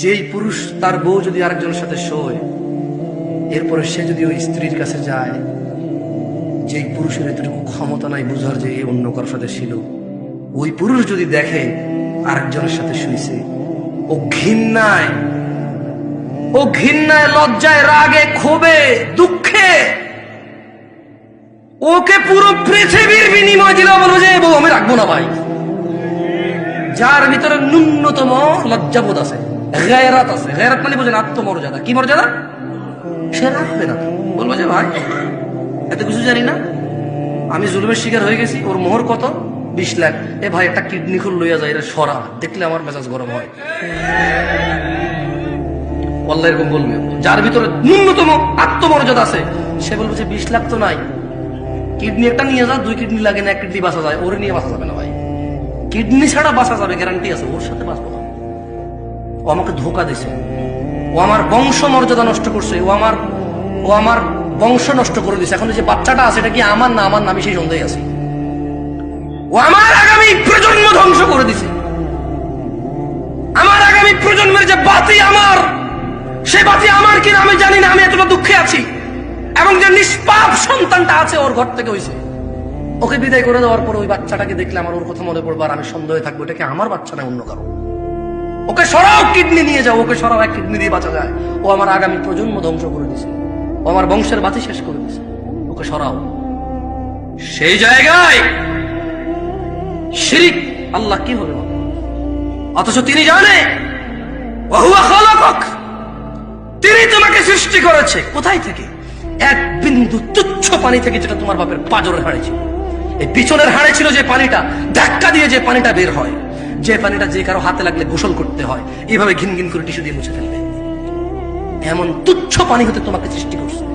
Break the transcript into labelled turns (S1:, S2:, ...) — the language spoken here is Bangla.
S1: যেই পুরুষ তার বউ যদি আরেকজনের সাথে শোয়, এরপরে সে যদি ওই স্ত্রীর কাছে যায়, যেই পুরুষের এতটুকু ক্ষমতা নাই বুঝার যে অন্য কারোর সাথে ছিল, ওই পুরুষ যদি দেখে আরেকজনের সাথে শুয়েছে ও ঘৃণায় ও ঘৃণায়, লজ্জায়, রাগে, ক্ষোভে, দুঃখে, ওকে পুরো পৃথিবীর বিনিময় দিলে বলব যে, বউ, আমি রাখব না ভাই। যার ভিতরে ন্যূনতম লজ্জাবোধ আছে। গায়রাত আছে। গায়রাত মানে বোঝেন আত্মমর্যাদা। কি মর্যাদা? সে রাখবে না বলব যে, ভাই, এত কিছু জানি না। আমি জুলুমের শিকার হয়ে গেছি। ওর মোহর কত? বিশ লাখ। এ ভাই, একটা কিডনি খুল, লইয়া যায় এটা সরা। দেখলে আমার মেজাজ গরম হয়। আল্লাহ এরকম বলবে। যার ভিতরে ন্যূনতম আত্মমর্যাদা আছে, সে বলবে যে, বিশ লাখ তো নাই। কিডনি একটা নিয়ে যা, দুই কিডনি লাগে না, এক কিডনি বাঁচা যায়। ওরে নিয়ে বাঁচা যাবে না ভাই। কিডনি ছাড়া বাঁচা যাবে গ্যারান্টি আছে। ওর সাথে বাঁচবো না। ও আমাকে ধোকা দিছে। ও আমার বংশ মর্যাদা নষ্ট করছে। ও আমার ও আমার বংশ নষ্ট করে দিছে। এখন যে বাচ্চাটা আছে, এটা কি আমার না আমার? না আমি সেই সন্দেহে আছে। ও আমার আগামী প্রজন্ম ধ্বংস করে দিছে। আমার আগামী প্রজন্মের যে বাতি আমার, সে বাতি আমার কিনা আমি জানি না। আমি এতটা দুঃখে আছি। এবং যে নিষ্পাপ সন্তানটা আছে, ওর ঘর থেকে হয়েছে ওকে বিদায় করে দেওয়ার পর ওই বাচ্চাটাকে দেখলে আমার ওর কথা মনে পড়বে আর আমি সন্দেহে থাকব। এটা কি আমার বাচ্চা না অন্য কারও? ওকে সরাও কিডনি নিয়ে যাও, ওকে সরাও, এক কিডনি দিয়ে বাঁচা যায়। ও আমার আগামী প্রজন্ম ধ্বংস করে দিছে ও আমার বংশের বাতি শেষ করে দিছে ওকে সরাও। সেই জায়গায় শিরিক আল্লাহ কি হবে অথচ তিনি জানে। তিনি তোমাকে সৃষ্টি করেছে। কোথায় থেকে? এক বিন্দু তুচ্ছ পানি থেকে যেটা তোমার বাপের পাজরের হাড়ে ছিল। এই পিছনের হাড়ে ছিল যে পানিটা, ধাক্কা দিয়ে যে পানিটা বের হয়। যে পানিটা যে কারও হাতে লাগলে গোসল করতে হয় এভাবে ঘিন ঘিন করে টিস্যু দিয়ে মুছে ফেলবে। এমন তুচ্ছ পানি হতে তোমাকে সৃষ্টি করছে।